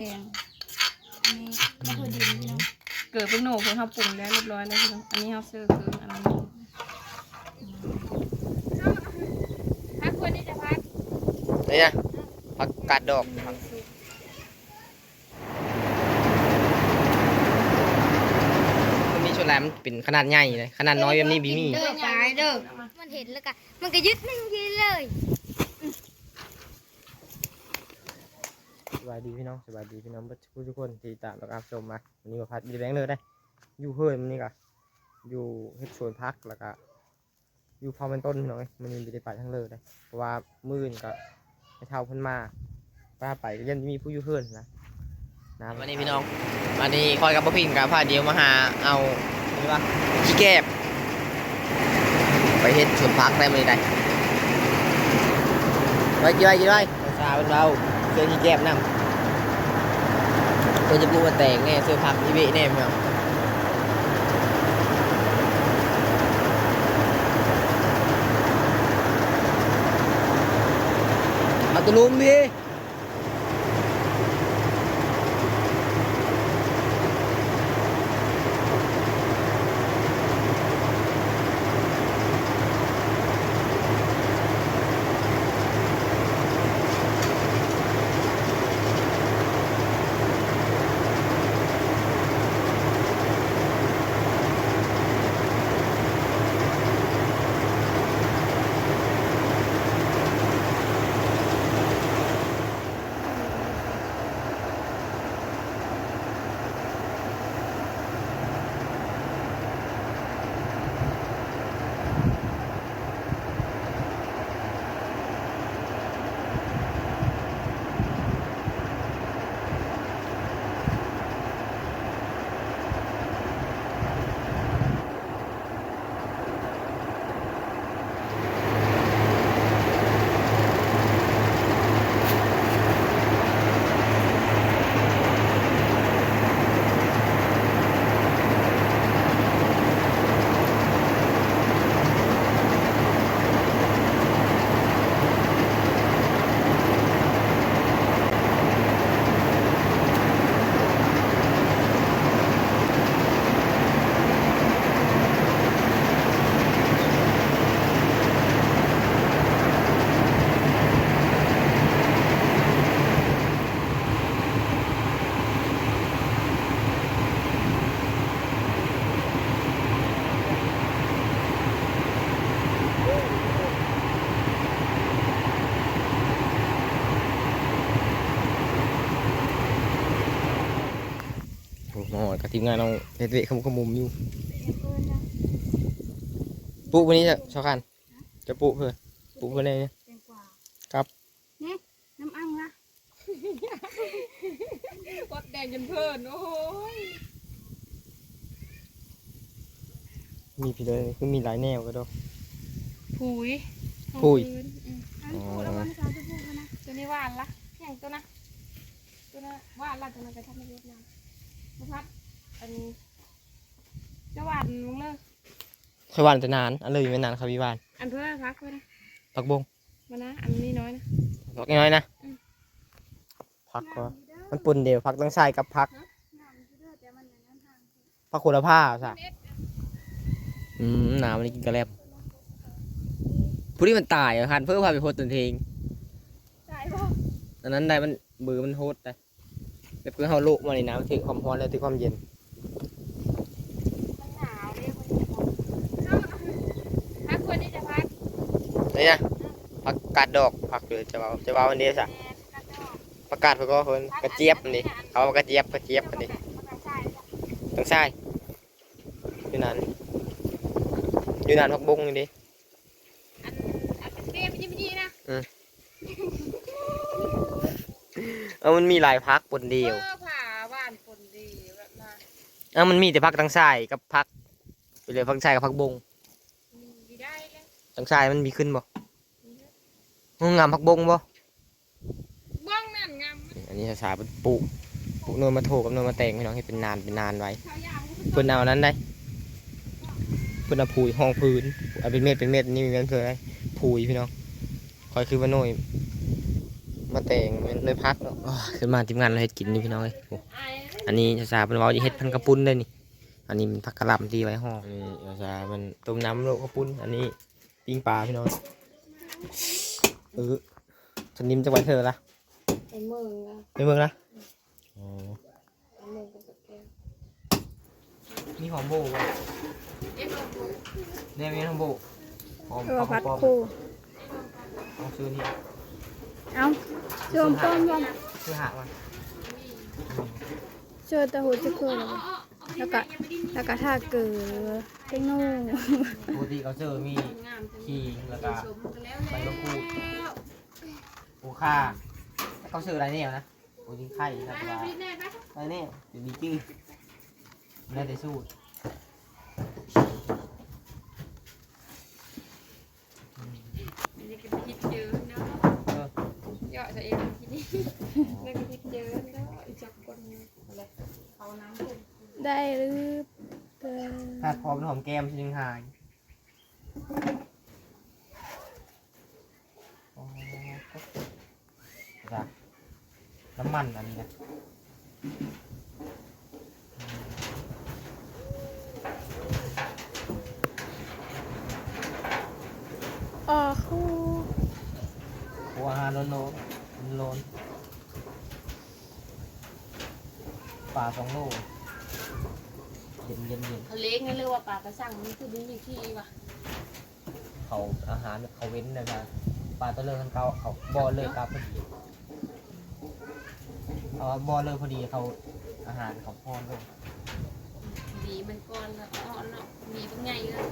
แกงอันนี้มะเขือดินพี่น้องเกิดเป็นโหนกเพิ่งเขาปรุงแล้วเรียบร้อยแล้วพี่น้องอันนี้เขาเสิร์ฟคืออันนั้นพักควรที่จะพักนี่นะผักกาดดอกมันมีชนแหลมนเป็นขนาดใหญ่เลยขนาดน้อยแบบนี้บีมีเด้อปลายเด้อมันเห็นแล้วก็มันก็ยึดมันกินเลย บายดีพี่น้องสบายดีพี่น้องทุกทุกคนที่ตามรับชมมาวันนี้มาพัดมีแบงค์เลยได้อยู่เฮิร์นมันนี่ก็อยู่เฮ็ดสวนพักแล้วก็อยู่พอเป็นต้นพี่น้องเอ้ยมันมีไปทั้งเลยได้เพราะว่ามื่นก็ไม่เท่าเพิ่นมาป้าไปก็ยังมีผู้อยู่เฮิร์นนะนะวันนี้พี่น้องวันนี้คอยกับพ่อพิงกับพาเดียวมาหาเอานี่ว่าขี้แกบไปเฮ็ดสวนพักได้มื้อนี้ได้ไปกี่ไว้กี่ไว้สาวเป็นเราเสื้อขี้แกบนำ ก็จะพูดว่าแต่งแน่เสื้อพักอีเวะแน่พี่น้องเอาตัวลุมดี กับทีมงานเราเฮ็ดเวะขมุกขมุมอยู่ปลูกวันนี้จะชอคันจะปลูกเพื่อปลูกเพื่ออะไรเนี่ยแตงกวาครับนี่น้ำอังละกดแดงจนเพลินโอ้ยมีพี่เลยคือมีหลายแนวก็ดอกผุยผุยพื้นอืมอันนี้พูดแล้ววันสาวจะพูดกันนะตัวนี้หวานละอย่างตัวนะตัวนะหวานละตัวนั้นไปทำในเวียดนามมาพัด อันจะหวานลงเลยเคยหวานแต่นานอันเลยไม่นานครับพี่หวานอันเพื่อพักไว้นะผักบงมานะอันนี้น้อยนะผักน้อยๆนะอืมผักก็มันปุ่นเดียวผักต้องใส่กับผักน้ำอยู่เด้อแต่มันอย่างนั้นทางผักโคุณผ้าใช่อืมหนามันกินกระแลบผู้ที่มันตายอะคันเพื่อพาไปโพสต์ตนเองได้ป่ะอันนั้นได้มันมือมันโฮดได้แบบคือเขาลุมาในน้ำถือความร้อนแล้วถือความเย็นมันหนาวเรียกว่าพักควรที่จะพัก นี่นะผักกาดดอกผักเดือจะว่าจะว่าวันนี้สะแม่กระดอกผักกาดเพื่อก็เพิ่นกระเจี๊ยบอันนี้เขาว่ากระเจี๊ยบกระเจี๊ยบอันนี้มันใช่ต้องใช่อยู่นั่นอยู่นั่นผักบงนี่ดิอันอันเป็นเต้ไม่ใช่ไม่ดีนะเออมันมีหลายพักปนเดียวเออผ่าหวานปนดีแบบมาเออมันมีแต่พักตั้งทรายกับพักไปเลยพักทรายกับพักบงมีได้ เลยตั้งทรายมันมีขึ้นบ่งามพักบงบ่บ้องนั่นงามอันนี้ภาษาเป็นปลูกปลูกโนนมาโถกับโนนมาแตงพี่น้องให้เป็นนานเป็นนานไว้ชาวยาวเพิ่นเอานั้นได้เพิ่นเอาผูยห้องพื้นเอาเป็นเม็ดเป็นเม็ดนี่มีเงินเพื่ออะไรผูยพี่น้องคอยคือว่าโน่ยมามาแต่งเป็นเลยพักเนาะอ้อขึ้นมาทีมงานเราเฮ็ดกินนี่พี่น้องเอ้ยโอ้อันนี้ชาชาเป็นเว่าจะเฮ็ดพันกระปุ้นเลยนี่ อันนี้มันผักกะหล่ำที่ไว้ห่อนี่ชาชามันต้มน้ำโลกระปุ้น อันนี้ ปิ้งปลาพี่น้องเออฉันนิ่มจะไว้เธอละไอ้เมืองอะไปเมืองนะอ๋อไอ้เมืองกับสแกนมีหอมโบบ่เอ๊ะเราดูเนี่ยมีหอมโบหอมเออหอมพัดปลอมคู่เอาซื้อนี่เอ้าชมป้อมบ่ซื้อหามาเจอตะหูจะคือ แล้วก็แล้วก็ท่าเกลือเทคโนปกติเขาซื้อมีงามจังขี่แล้วก็สมกันแล้วใบแล้มะวกรูดปูข่าแล้วเขาซื้ออะไรเนี่ยนะโอ้ยิงไข่ครับว่าไปแน่ไปอะไรเนี่ยเดี๋ยวมีจื้อแล้วแต่สูตรอันนี้ก็คิดเยอะเนาะเออเยอะจะเองทีนี้แล้วก็คิดเยอะเนาะอีจับคนอะไรเขาน้ำขึ้น ได้หรือเปล่าถ้าพร้อมหอมแก้มชิงหายอ๋อจ้ะน้ำมันอันนี้นะอ๋อคู่โอ้อาหารโลนโลนโลนปลาสองโล เย็นเย็นเย็นเขาเล็กไงเรียกว่าปลากระสังนี่คือมีที่ว่ะเขาอาหารเขาเว้นนะนะปลาตัวเลิกกันเก่าเขาบ่อเลิกกาพอดีเอาบ่อเลิกพอดีเขาอาหารเขาพอนเลยดีมันก้อนแล้วอ่อนเนาะมีเป็นไงเลย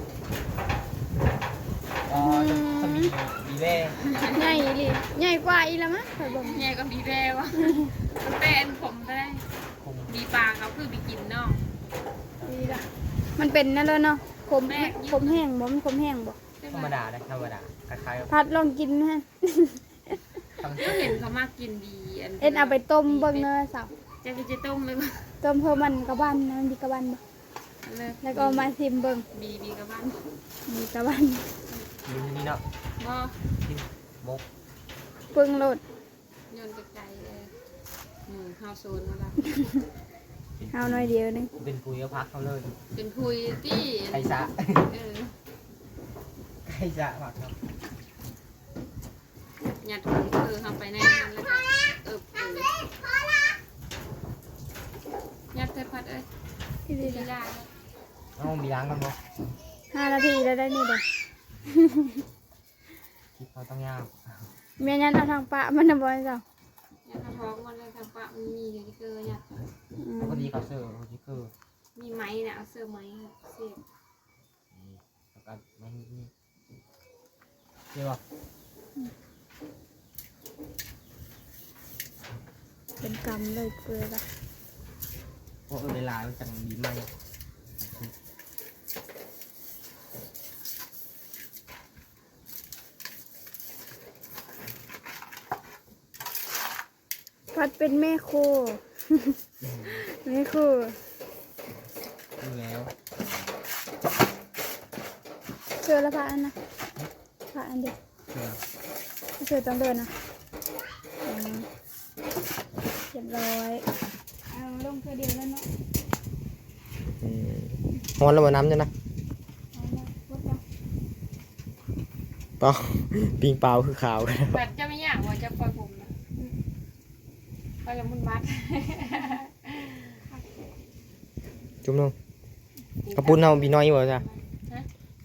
อ๋อถ้ามีมีแม่ใหญ่อีหลีใหญ่กว่าอีละมั้งข่อยบอกไงก็มีแววอะมันแต่อันผมได้คงมีปลาเขาคือไปกินเนาะอีละ มันเป็นนั่นแล้วเนาะผมแม่ผมแห้งบ่มันผมแห้งบ่ธรรมดาเลยธรรมดาคล้ายๆกับพัดลองกินฮะทำก็เห็นเขามากกินดีเอ็นเอาไปต้มเบิ่งเนอะสาวจะกินจะต้มเลยมั้ยต้มเพิ่มมันกระบันนะมันมีกระบันบ่เลยแล้วก็เอามาชิมเบิ่งบีบีกับบ้านมีกระบันยืนที่นี่เนาะบ่กินมกปึ้งโลดโยนไกลๆเลยอืมข้าวโซนมาละ เอาหน่อยเดียวหนึงเป็นปุ๋ยก็พักเขาเลยเป็นพุยที่ไข่สะเออไข่สะผักครับหยัดถุงคือทำไปในนั้นแล้วก็เออเออหยัดเทพัดเอ้ยที่ดีดีจ้ะได้เอามีล้างกันบ่ห้านาทีแล้วได้นี่เด้อคิดเขาต้องยาวเมียยันเอาทางปะมันน่ะบ่ให้เจ้า หยัดท้องมันเลยทางปะมันมีอยู่ที่เกลือหยัดอืมปกติเขาเสิร์ฟเขาจะคือมีไม้เนี่ยเอาเสื้อไม้เสียบแล้วก็ไม่มีนี่เรียกว่าเป็นกรรมเลยเกลือละพวกเวลามันจังดีไหม ดเป็นแม่โคแม่โคดูแล้วเชื่อแล้วพระอันนะพระอันเดียวเชื่อเชื่อต้องเดินนะอืมเรียบร้อยเอาลงเพื่อเดียวแล้วเนาะอืมฮอนแล้วมาน้ำจ้ะนะเอาละวัดเอาเปล่าปิงเปล่าคือขาวแบบจะไม่อยากว่าจะปล่อยผมนะ ก็จะมุนมัดจุ่มลงกระปุ้นเอามีน้อยบ่จ้ะ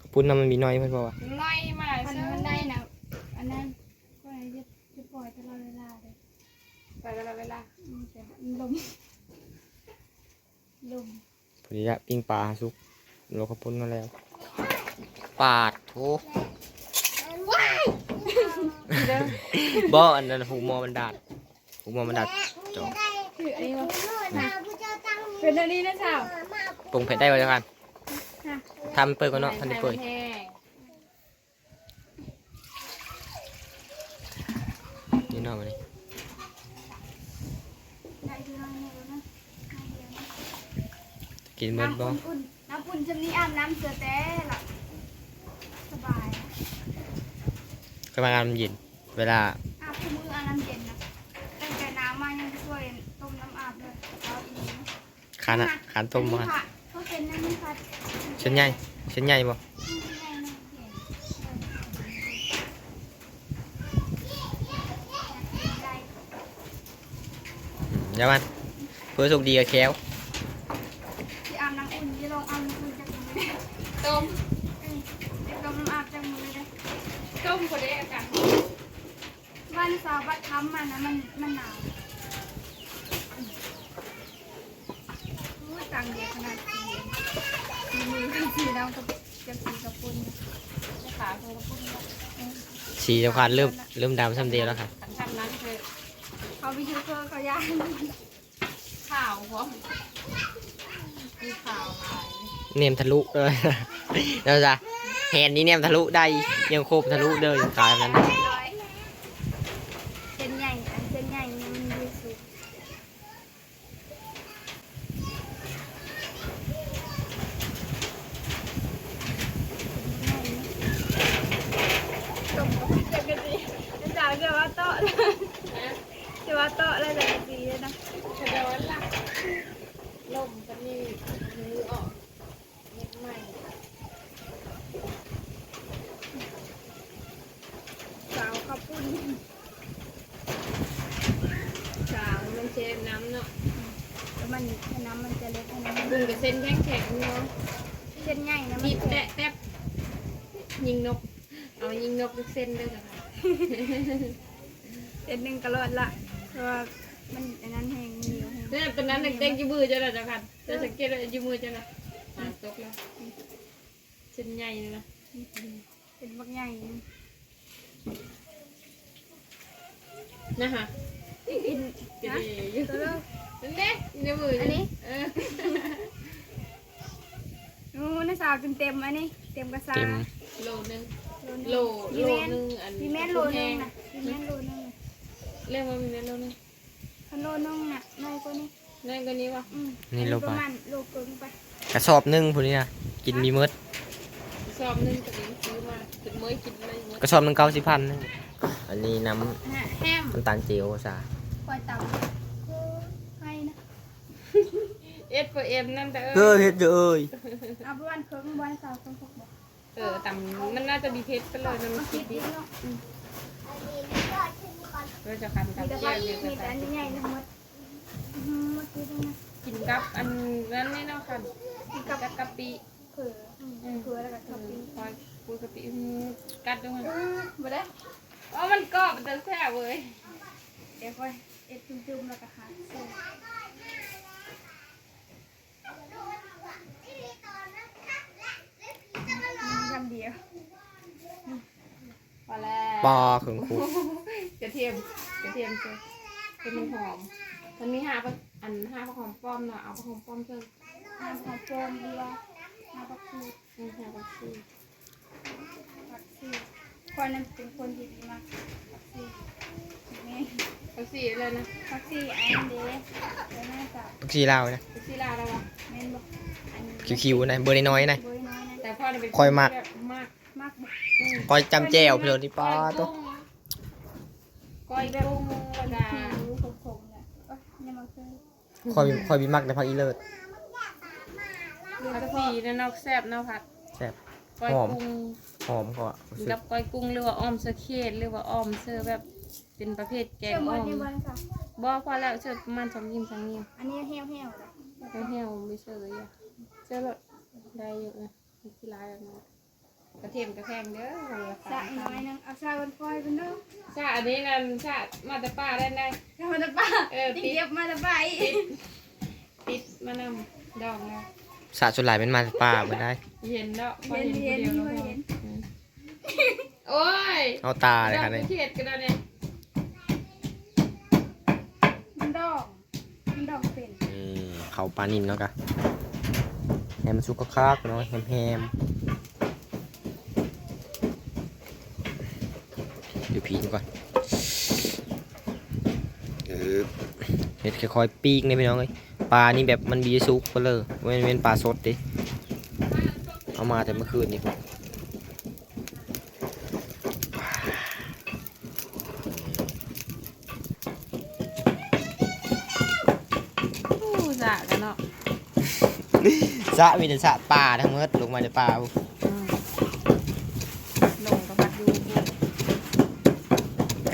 กระปุ้นเอามันมีน้อยเพิ่นบอกว่าไล่มาอันเสื้อมันได้นะอันนั้นก็จะจะปล่อยตลอดเวลาเลยไปตลอดเวลาอืมแต่มันลมลมพอดีละปิงปลาสุกโลกระปุ้นมาแล้ว ปาดโถบ่อันนั้นหูมอมันดาดหูมอมันดาด จอคืออันนี้วะเป็นอันนี้นะสาวปรุงเผ็ดได้ไว้แล้วกันค่ะทำเปิดก่อนเนาะทันได้เปิดแห้งนี่เนาะมานี่ได้ดูน้อยเดียวนะกินเบิดบ่น้ำอุ่นๆน้ำอุ่นจะมีอาบน้ำเสือแต่หลับสบายกำลังงานมันเย็น เวลาอาบทุกมืออาบน้ำเย็นนะ ขานอะขานต้มมาอันนี้ค่ะเขาเป็นนั่นนี่ค่ะเส้นใหญ่เส้นใหญ่บ่อืมอย่ามันเพื่อสุกดีกับแควที่อาบน้ำอุ่นที่ลองเอาน้ำอุ่นจากมือเลยต้มเด็กลมน้ำอาบจากมือเลยต้มคนเดียวกันวันเสาร์วัดค้ำมันนะมันมันหนาวอู้ตังเดียวขนาดนี้มีมือกับ สีดำกับกับสีกระปุนจะขาเธอพูดว่าสีจะขาดเริ่มเริ่มดำซ้ำเดียวแล้วค่ะขันทำนั้นคือเขาไปยูเซอร์เขาย่างข่าวพร้อมมีข่าวหลาเนียมทะลุเลยแล้วจ้ะแฮนนี้เนียมทะลุได้ยังโคบทะลุเด้อขายแบบนั้นเส้นใหญ่เส้นใหญ่นี่มันดีสุดตรงกับจักรจีจ๋าเกี่ยวว่าโต๊ะเกี่ยวว่าโต๊ะอะไรจักรจีเลยนะ กระโดดละลมกันนี่มือออกเล็กใหม่ สาวข้าวปุ้น สาวมันเชฟน้ำเนาะ แล้วมันน้ำมันจะเล็กน้ำ บุญกับเส้นแข็งแข็งเนาะ เส้นใหญ่นะมั บี น บแตะแตะยิงนก เอายิงนกทุกเส้นด้วยกัน เส้นหนึ่งกระโดดละเพราะว่ามันอันนั้นแห้งเหนียวแห้ง เนี่ยตอนนั้นเด็กๆ อยู่มือจะละจ้ะค่ะจะสังเกตว่าอยู่มือจะละอ่าตกแล้วเส้นใหญ่เลยนะเป็นบักใหญ่นะฮะกินจะนะดีอยู่ตัวเลิกนั่นเด็กอยู่ในมืออัอันนี้เออนู้นนะสาวเต็มเต็มๆอันนี้เต็มกระซาเต็มโลนึงโลโลโลโลนึนึงงอันมีแม่นโลนึงนะมีแม่นโลนึงน่ะเรียกว่ามีแม่นโลนึงคันโลนึงน่ะน้อยกว่านี้ นั่นก็นี้วะอืมนี่โลปบาระทมาณโลเกินไปกระสอบหนึงพวกนี้นะกินมีเมดสอบนึงก็นี้ซื้อมาถึงเมื่อกินอะไรหมดกระสอบหนึงเก้าสิบพันนะอันนี้น้นะแฮมำน้ำตาลเจียวซะปล่อยเต่าให้นะเอสเปอร์เอ็มนั่นแต่เฮ้ยเฮ็ดเอ้ยเอาไปวันเคิร์งวันเสาร์ต้องพกบอกเออต่ำมันน่าจะดีเพชรไปเลยนะมันคิคิดดดีดีเนาะเราจะคันมีกับแต่แก้พักวเดียวมีกัแต่อันนใหญ่ๆทั้งหมดอื มเมื่อกี้ตรงนั้นกินกับอันนั้นนี่เนาะค่ะกับกะปิเผืออืมเผือแล้วก็เอทับอปิ้งคอยปูกะปิกัดด้วยมันอืมบ่ได้อ๋อมันกรอบมันจะแซ่บเว้ยเดี๋ยวค่อยเอ็ดจุ่มๆแล้วก็หาเส้นคำเดียวพอแล้วปอขึงคุกกระเทียมกระเทียมเจอเป็นมันหอม มันมีห้าผักอันห้าผักหอมป้อมเนาะเอาผักหอมป้อมเพิ่มน้ำหอมโฟมเดียวน้ำผักชีอืมห้าผักชีผักชีคนนั้นเป็นคนที่ดีมากผักชีนี่ผักชีเลยนะผักชีอันเดย์แล้วน่าจะทุกทีลาวนะผักชีลาแล้ววะแม่นบอกอันคิวๆนะเบอร์น้อยๆนะบวยน้อยนะแต่พ่อเนี่ยเป็นคอยมักแบบมากมากบอกอืม คอยจำแจวเพลินนี่ป้าก้อยตักุ้วงก้อยกุ้งแล้วก็ผิวขมๆ เนี่ยเอ้ยยังมาเคยคอยคอยมีมักในภาคอีเลิศผักชีนั่นเนาะแซ่บเนาะผัดแซ่บก้อยหอมกุ้งหอมก็รู้สึกกับก้อยกุ้งหรือว่าอ้อมเสื้อเคดหรือว่าอ้อมเสื้อแบบเป็นประเภทแกเชื่งอมอ้วัอนมนี้วันค่ะบ่พอแล้วเสื้อประมาณสองยิ้มสองยิ้มอันนี้เหี่ยวเหี่ยวๆเลยเหี่ยวๆไม่เสื้อเลยอะเสื้อแบบได้อยู่นะมีกีฬาแบบนั้น กระเทียมกระแพงเด้อหัวสะน้อยนึงเอาสะวันฟอยเป็นเด้อชาอันนี้นั่นชามาแต่ป้าได้ได้ทำมาตะป้าเออ ติติดเก็บมาตะป้าอีติกดติดมานำดอกแล้วสาสุดหลายเป็นมาป่าไม่ได้เห็นแล้วพอเห็นเห็นเห็นเดียวแล้วเห็นพออืมโอ้ยเอาตาเลยดอค่ะกเนี่ยเขียดกันแล้วเนี่ยมันดอกมันดอกเป็นนี่เขาปลานินเนาะกะให้มันสุกคักๆเนาะแฮมๆเดี๋ ยวพีนก่อนเออเห็ดค่อยๆปีกเนี่ยพี่น้องเอ้ยปลานี่แบบมันบีสุกไปเลยเว้นเว้นปลาสดดิเอามาแต่เมื่อคืนนี่อู้สะกันเนาะสระมีแต่สระป่าทั้งหมดลงมาในป่า ลงกับบัดอยู่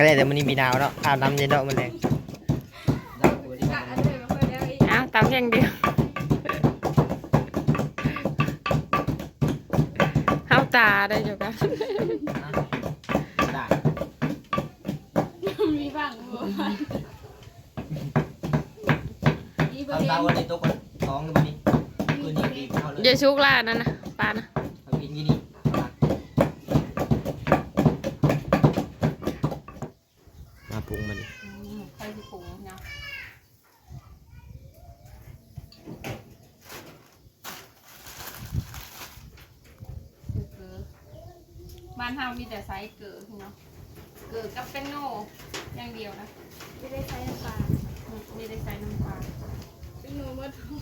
ก็ได้แต่มันนี่มีหนาวเนาะอาบน้ำเย็นเนาะมันแรงอ้าวตามอย่างเดียวเฮาตาได้อยู่กันได้มีบ้างบ่มีบ่เอาเห็เตานวันนี้ตกก่อนท้องเลยวันนี้คืนนี้ดีเขาเลยเดี๋ยวชุกล่านั่นนะปลานะเขากินยี่นี่มาปรุงมันดิ ใครสิปรุงเนาะคือบ้านเฮา มีแต่ไซส์เกิดเนาะเกิดกับเป็นโน่อย่างเดียวนะไม่ได้ใช้น้ำปลาไม่ได้ใส่น้ำปลาเป็นหนูบ่ถูก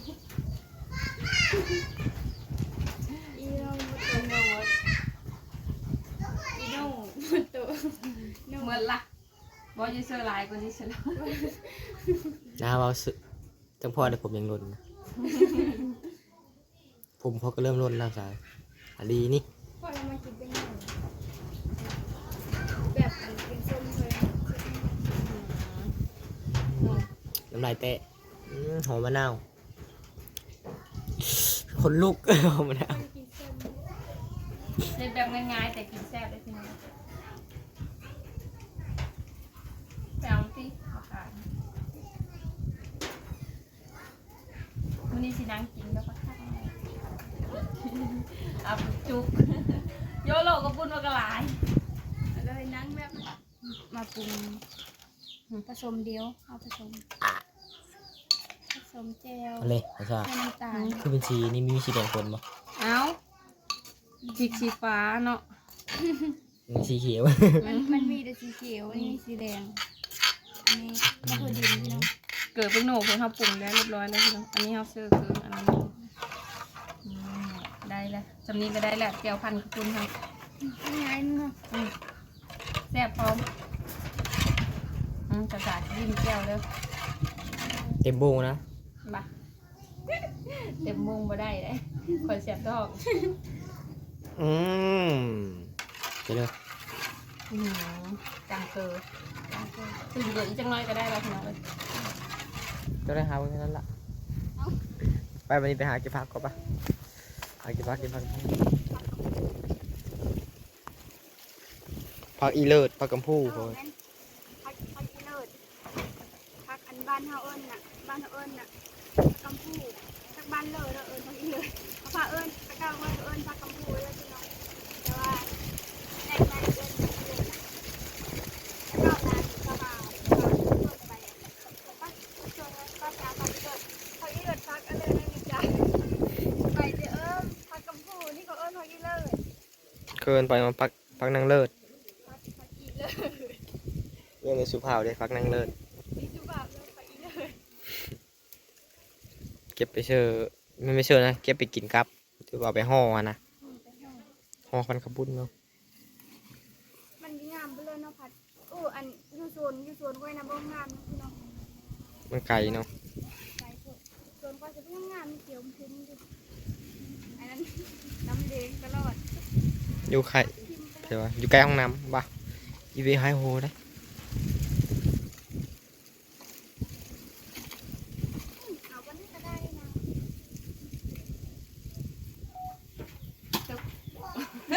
อีน้องบ่เป็นโน่หมดอีน้องบ่ถูกน้องเหมือนละบอยูเซอร์ไลน์กว่านี้เฉลยนะว่าสึจังพ่อแต่ผมยังล้นนะผมเขาก็เริ่มล้นแล้วสายอันดีนี่พอเรามากินเป็นหนูแบบอันเป็นส้มเลย น้ำลายแตะอื้อหอมมะนาวคนลุกหอมมะนาวกินส้มเล่นแบบง่ายๆแต่กินแซ่บได้พี่น้องแซวสิอาหารวันนี้สินั่งกินแล้วก็ทักมาเอาจุกโยโลก็ปุ้นว่ากระหลายเลยนั่งแบบมาปรุง ผสมเดียว เอาผสม ผสมเจลเอาเลยอาชาให้น้ำตาลคือเป็นสีนี่มีสีแดงคนปะเอาพริกสีฟ้าเนาะมีสีเขียว มันมันมีแต่สีเขียวอันนี้สีแดง อันนี้มะเขือดินพี่น้องเกิดเป็นโหนกเพิ่นเขาปรุงได้เรียบร้อยแล้วพี่น้องอันนี้เขาเสิร์ฟคืออันนั้นอืมได้แล้วจำนี้ก็ได้แล้วเจียวพันธุ์ขอบคุณครับง่ายเนาะแซ่บพร้อมอื มจะสาดยิ้มแก้วเลยเต็มโบงนะบ่ะเต็มมุงบ่ได้เลยคอยเสียบดอกอืมไปเลยอื้อหือจังเกิดจังเกิดคือเหลืออีกจังน้อยก็ได้แล้วพี่น้องเลยก็ได้หาไว้แค่นั้นละไปวันนี้ไปหาเก็บผักก่อนปะหาเก็บผักเก็บผักผักอีเลิศผักกำพูโอ้ยพักพักอีเลิศพักอันบ้านเฮาเอิ้นน่ะ บ้านเฮาเอิ้นน่ะกำพูทักบ้านเลิศเด้อเอิ้นพักอีเลิศเขาพาเอิ้นตะเก้าเอิ้นเอิ้นพักกำพูเลยพี่น้องแต่ว่าแรกแรกเอิ้นพักอีเลิศแล้วก็นานก็มาก็ชวนไปพักชวนก็ไปเอาพักอีเลิศพักอีเลิศพักอะไรนั่นนี่จ้ะไปเด้อเอิ้นพักกำพูนี่ก็เอิ้นพักอีเลิศเกินไปมาผักผักนางเลิศพักพักอีเลิศเรื่องในสุภาพเลยผักนางเลิศ นี่คือแบบเลยพักอีเลิศ เก็บไปเชื่อไม่ไม่เชื่อนะ เก็บไปกินกับถือว่าเอาไปห่ออะนะอืมเป็นไงห่อคันขบุญเนาะมันงามไปเลยเนาะพัดโอ้อันอยู่สวนอยู่สวนกล้วยนะบ่งามนะพี่น้องมันไก่เนาะใจโพดสวนกล้วยจะเป็นงามมีเขียวมีขึ้นดิอันนั้นน้ำแดงตลอดอยู่ไข่ทิมไปเลเดี๋ยยวว่าอยู่ใกล้ห้องน้ำบ้าอีวีไฮโฮได้ เอาวันนี้ก็ได้นะ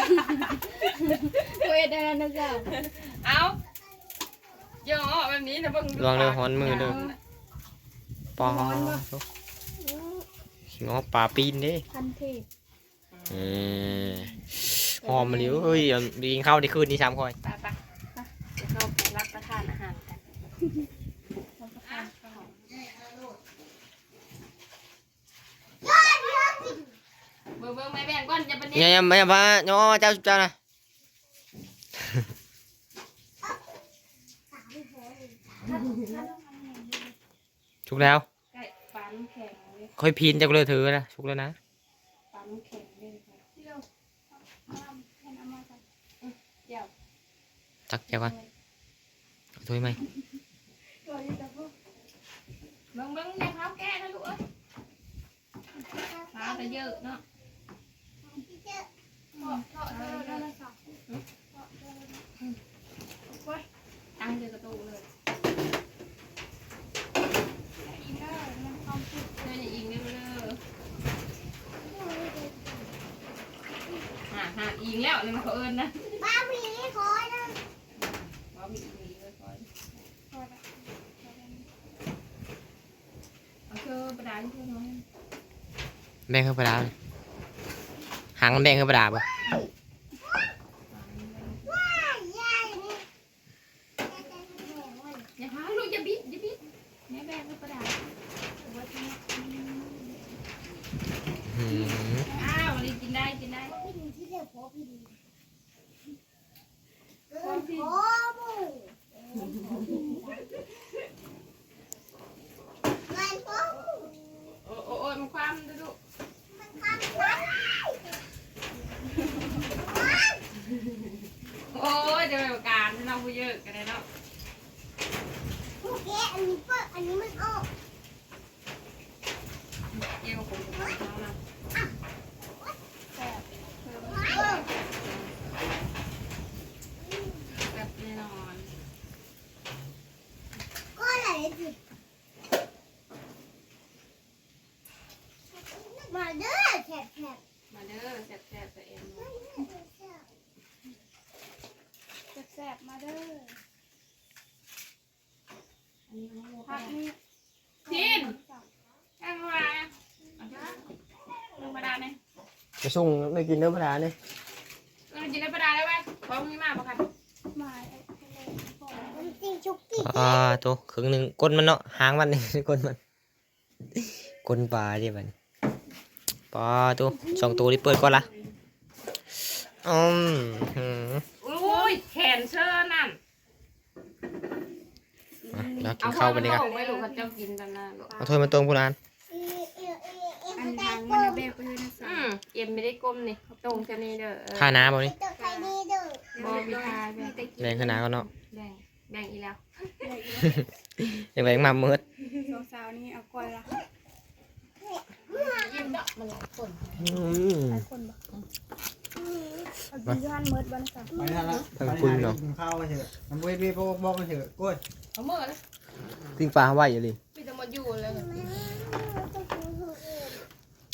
เวทอะไรนะจ๊ะเอาเยอะแบบนี้นะเบิ่งลองเรือฮ้อนมือเด้อปอขี้งอปลาปีนเด้พันเทพเออหอมมาเลยเฮ้ยเอาไปกินข้าวในคืนนี้สามคอยไปไปไปเดี๋ยวเราไปรับประทานอาหารกันรับประทานข้าว เบิ่งเบิ่งไม่แบ่งก่อนจะเป็นเนี่ยยังไม่ยังพาย่อเจ้าเจ้านะชุกแล้ว ไก่ปั๊มแข็งเลยค่อยพีนจะเลยถือนะชุกแล้วนะปั๊มแข็งเลยค่ะที่เราเอาแผ่นเอามาก่อนเดี๋ยวตักแก้วกันเอาถ้วยไหมตัวนี้จะพูดเบิ่งเบิ่งเนี่ยเท้าแก้นะลูกเอ้ยเท้าแต่เยอะเนาะ เพาะเพาะเธอได้เลยค่ะเพาะเธอโอ้ย ตั้งเจอกระตูเลย อินเนอร์มันความสุข เดินอย่าอิงเด้อเลยหาหาอิงแล้วเลยมันเขาเอิญนะ ป้ามีคอยนะ ว่ามีอิงเลยคอย พอละ เอาเธอประดาที่เธอน้อย แม่งขึ้นประดาเลยหางแม่งขึ้นประดาบ่ย่าหาลูกอย่าบิดอย่าบิดเนี่ยแบงก็ประดา อืม อ้าวนี่กินได้กินได้ พี่ดีที่เรียกพ่อพี่ดี พอพี่ พ่อบูมันพ่อ โอ้โอ้โอ้มันความดูดู มันทำร้าย โอ้ยเดี๋ยวแบบการที่เราพูดเยอะกันเลยเนาะ พวกแกอันนี้เปิดอันนี้มันออก เกี่ยวกับผมกับเขานะ แซ่บเพิ่ม เออ แบบแน่นอน ก็อะไรสิมาเด้อแฉบแฉบ มาเด้อแซ่บแซ่บตัวเอง แซ่บๆมาเด้อ อันนี้มันโม พั พั ก ก นี้ ชินแองมาลงประดาเนี่ย ไปส่งในกินเนื้อประดาเนี่ยเออจินได้ประดาได้ไหมพร้อมนี้มาปะครับมาไอ้ทะเลพอมันจริงชุกกี้อ่าตัวครึ่งหนึ่งก้นมันเนาะหางมันนี่ ก้นมันก้นปลาดิบัดนปลาตัวสองตัวที่เปิดก่อนละอืมหืมอุ้ยแขนเชิญนั่นอะเรากิเอานข้าข้าววไปไปนี่นี่กักันนไม่รู้เขาจะกินกันนะลูกเอาถ้วยมาตรงพูนานเอเอเอเออันมันทางได้มันเปิน่ะดแบกไปเลยนะสาอืม เอ็มไม่ได้ก้มนี่ตรงแค่นี้เด้อท่าน้ำเอานี่เปิดใครดีเด้อบอวิทาแบ่งแต่กินแรงขนาดก็เนาะแบ่งแบ่งอีแล้วยังแรงมาเมิดสองสาวนี่เอาก้อยละยิ้มดอกมันหลายคนอืมหลายคนบ่เอากินที่ห้านเมิดวันสามไปนั่นละทางคุณเนาะกินข้าวไปเถอะมันเวทเวทบอกกันเถอะกล้วยเอาเมื่อนะปิ้งปลาไหวอยู่เลยพี่จะมาอยู่เลย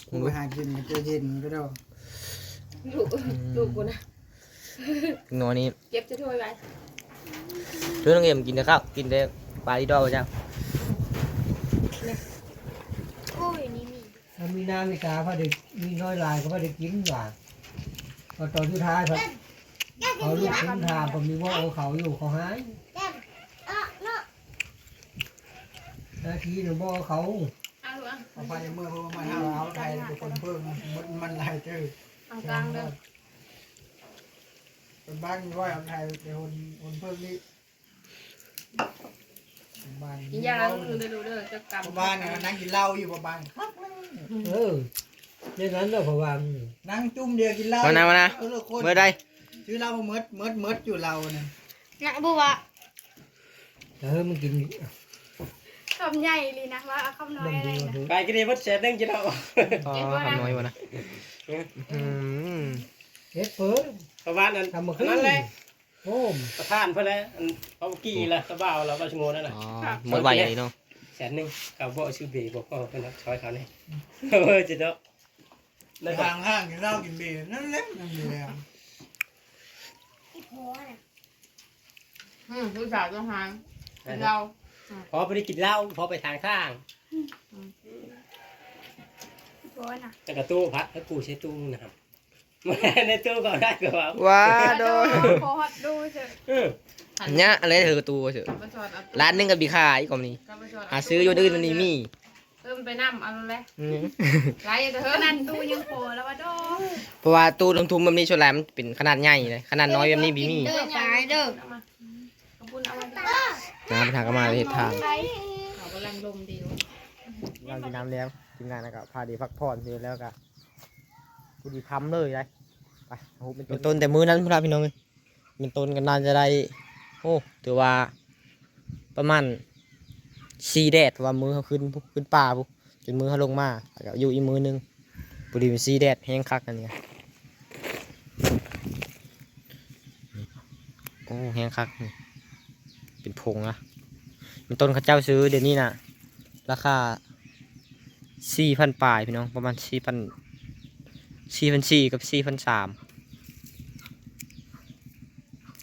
กูไปหากินเจอเย็นก็ได้ลูกลูกกูนะนอนนี่เก็บจะถ้วยไว้เรื่องน้องเอ็มกินแต่ข้าวกินแต่ปลาที่ดอกเจ้าโอ้ยนี่มีถ้ามีน้ำมีกาพอดีมีน้อยลายก็พอดีกินหวานพอตอนสุดท้ายพอแก้กิเขานลูเสีกยขึ้นทางผมมีว่าเอาเขาอยู่เขาหายแก้เออเนาะนาทีหรือบ่เอาเขา เอาไปเมื่อเพิ่มมาห้าเอาไทยเป็นคนเพิ่มมันมันลายเจอเอากลางเด้อเป็นบ้านร้อยเอาไทยเป็นคนคนเพิ่มนี่บ้านกินยาล้างมือเด้อดูเด้อจะกำบ้านน่ะนั่งกินเหล้าอยู่บ้านเออในนั้นเราพวังนั่งจุ่มเดียวกินเหล้ามานะมานะเออคนเมื่อใดชื่อเหล้าเมิดเมิดเมิดอยู่เราเนี่ยนะบัวเออมันกิน คำใหญ่เลยนะว่าเอาคำน้อยมันอะไรดีนะมันไปก็ดีวัดเสร็จนึงจะเอาอ๋อทำน้อยวะนะอืมเฮ็ดเพิ่มประมาณนั้นทำมาอัขึ้นนนั้นเลยโอ้มประธานเพื่อนเลยอันเอากี่ละตะบ่าวเราก็ชงนนั่นน่ะอ๋อหมดไหวอย่างนี้เนาะแสนหนึ่งเขาบอกชื่อเบย์บอกพ่อเพื่อนช้อยเขาเนี่ยเออจิตเนาะในนั่นก็ทางห้างกินเหล้ากินเบียร์นั่นแหละนั่นอยู่แล้วอีโพน่ะอืมลูกสาวต้องหางเรา พอไปได้กินเหล้าพอไปทางข้างก้อยน่ะแต่กระตู้พัดแล้วกูใช้ตู้นะครับในตู้ก็ได้ก็ว่าว้าโดโคฮอตดูเถอะเออเนี่ยอะไรเธอกระตูเถอะมาชอนเอาร้านหนึงกับบีคายกว่านี้ก็มาชอนหาซื้ออยู่ดื้อมันนี่มีเพิ่มไปน้ำเอาเลยอืมไรเด้อขนาดดูยังโคแล้วว่าโดเพราะว่าตู้ลงทุนมันมีส่วนแหลมนเป็นขนาดใหญ่เลยขนาดน้อยแบบนี้บีมี เด้อไปเด้อขอบ คุณเอาไว้เด้อน้ำไปทางก็มาเหตุทางเขากำลังลมดีเรากินน้ำแล้วทีมงานนะครับพาดีพักผ่อนเสร็จแล้วก็กูดีทำเลยได้ไปโอ้โหเป็นต้นแต่มือนั้นพวกเราพี่น้องเลยเป็นต้นกันนานจะได้โอ้ถือว่าประมาณสีแดดเพราะว่ามือเขาขึ้นปุ๊บขึ้นป่าปุ๊บจนมือเขาลงมาแล้วก็อยู่อีกมือหนึงบุรีเป็นสีแดดแห้งคักอันนี้โอ้แห้งคักนี่ เป็นพงอะเป็นต้นข้าวเจ้าซื้อเดี๋ยวนี้น่ะราคาสี่พันปลายพี่น้องประมาณสี่พันสี่พันสี่กับสี่พันสาม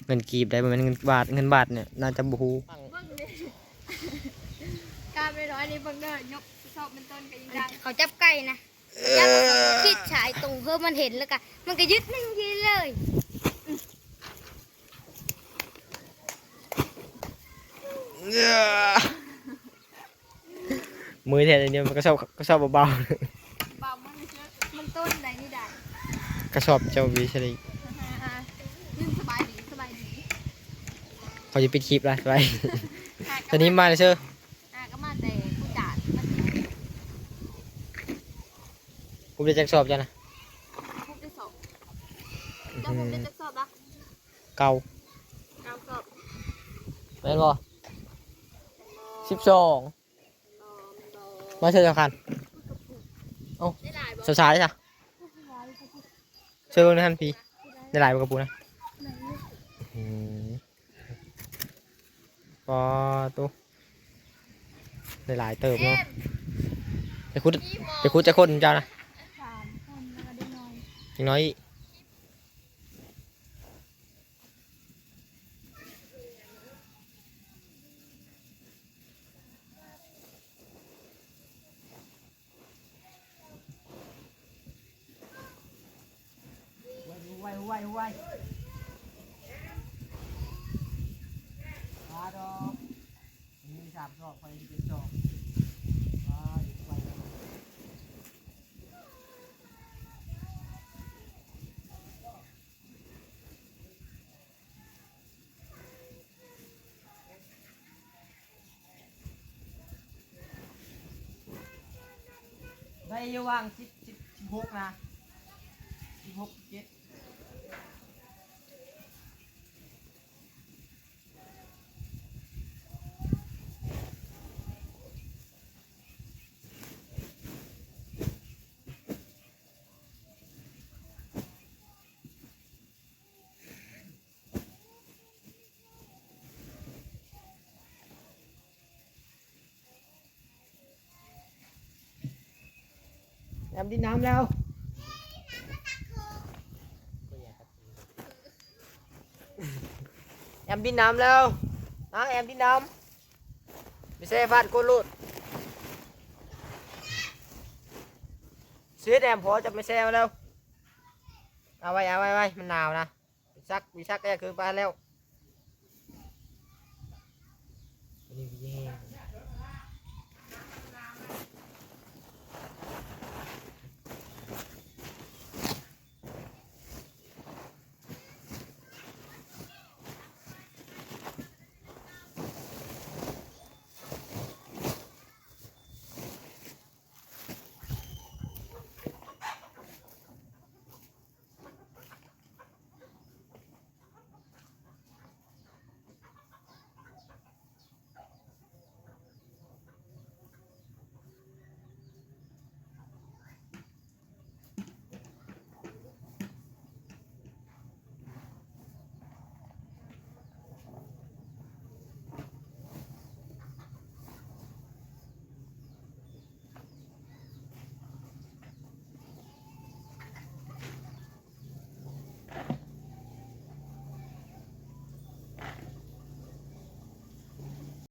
เงินกีบได้ประมาณเงินบาทเงินบาทเนี่ยน่าจะบูฮูเบิ่งดิการไปร้อยนี่เบิ่งเด้อยกชอบเป็นต้นก็ยิงได้เขาจับไก่นะจับคิดฉายตรงเพื่อมันเห็นแล้วก็มันก็ยึดนิ่งทีเลย มือแทนอันเดียวมันก็ชอบก็ชอบเบาเบามันเชื่อมันต้นใดนี่ได้ๆก็ชอบเจ้าวีชลีอ่านึ่งสบายดีสบายดีเขาจะปิดคลิปแล้วไปอะตอนนี้มาเลยเชื่ออะก็มาแต่ผู้จัดมาผมจะแจ็คสอบจ้ะนะพูดได้สอบเจ้าผมได้จะสอบละเก่าเก้าสอบ แม่นบ่ สิบสองต่อมันต่อมาเชื่อสำคัญได้หลายบ่สาวๆจ้ะเชื่อเบิ่งในทันพีได้หลายกว่ากระปูนะอืมปอตู้ได้หลายเติบเนาะไปคุดไปคุดจะคนเจ้านะสามคนแล้วก็ได้น้อยอย่างน้อยไวไวไวมาดอกมีสามดอกไปเป็นดอกมาไว ได้อยัง ว่างสิบสิบหกนะ แอมดินน้ำแล้วแอมดินน้ำแล้วนะแอมดินน้ำไม่ใช่ฟาดโกนลู